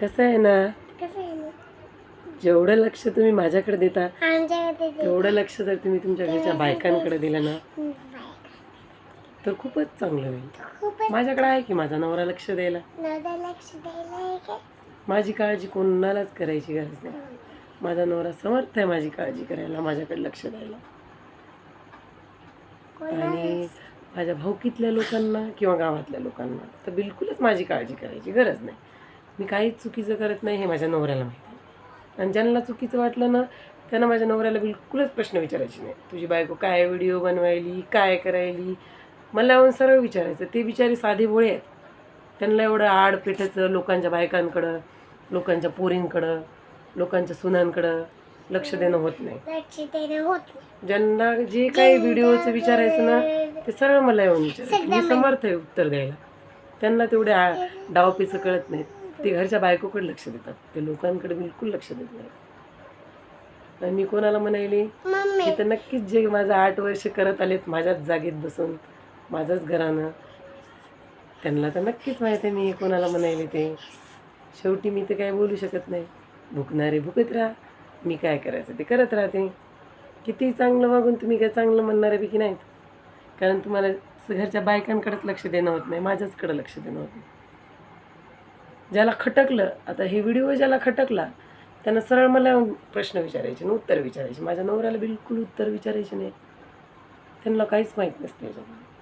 कसं आहे ना? कसं आहे ना? जेवढं लक्ष तुम्ही माझ्याकडे देता आमच्याकडे ते- तेवढं लक्ष जर तुम्ही तुमच्या घरच्या बायकांकडे दिलं ना. तर खूपच चांगलं होईल. खूपच माझ्याकडे आहे की माझा नवरा लक्ष द्यायला? नवरा लक्ष द्यायला आहे का? माझी काळजी कोणालाच करायची गरज नाही. माझा नवरा समर्थ आहे माझी काळजी करायला माझ्याकडे लक्ष द्यायला. आणि माझ्या भाऊकीतल्या लोकांना किंवा गावातल्या लोकांना तर बिलकुलच माझी काळजी करायची गरज नाही. मी काहीच चुकीचं करत नाही हे माझ्या नवऱ्याला माहिती आहे. आणि ज्यांना चुकीचं वाटलं ना त्यांना माझ्या नवऱ्याला बिलकुलच प्रश्न विचारायचे नाही. तुझी बायको काय व्हिडिओ बनवायली काय करायली? मला येऊन सरळ विचारायचं. ते बिचारे साधे भोळे आहेत. त्यांना एवढं आड पेठाचं लोकांच्या बायकांकडं लोकांच्या पोरींकडं लोकांच्या सुनांकडं लक्ष देणं होत नाही. ज्यांना जे काही व्हिडिओचं विचारायचं ना ते सरळ मला येऊन विचारायचं. मी समर्थ आहे उत्तर द्यायला. त्यांना तेवढे आ- डावपेचं कळत नाहीत. ते घरच्या बायकोकडे लक्ष देतात. ते लोकांकडे बिलकुल लक्ष देत नाहीत आणि मी कोणाला म्हणायली? मम्मी. की तर नक्कीच जे माझं आठ वर्ष करत आलेत माझ्याच जागेत बसून माझंच घरानं त्यांना तर नक्कीच माहीत आहे मी कोणाला म्हणायले ते. शेवटी मी ते काय बोलू शकत नाही. भुकणारे भुकत राहा. मी काय करायचं? ते करत राहते. किती चांगलं वागून तुम्ही काय चांगलं म्हणणाऱ्यापैकी नाहीत. कारण तुम्हाला घरच्या बायकांकडेच लक्ष देणं होत नाही माझ्याचकडे लक्ष देणं होत नाही. ज्याला खटकलं आता हे व्हिडिओ ज्याला खटकला त्यांना सरळ मला प्रश्न विचारायचे आणि उत्तर विचारायचे. माझ्या नवऱ्याला बिलकुल उत्तर विचारायचे नाही. त्यांना काहीच माहीत नसते याच्यामध्ये.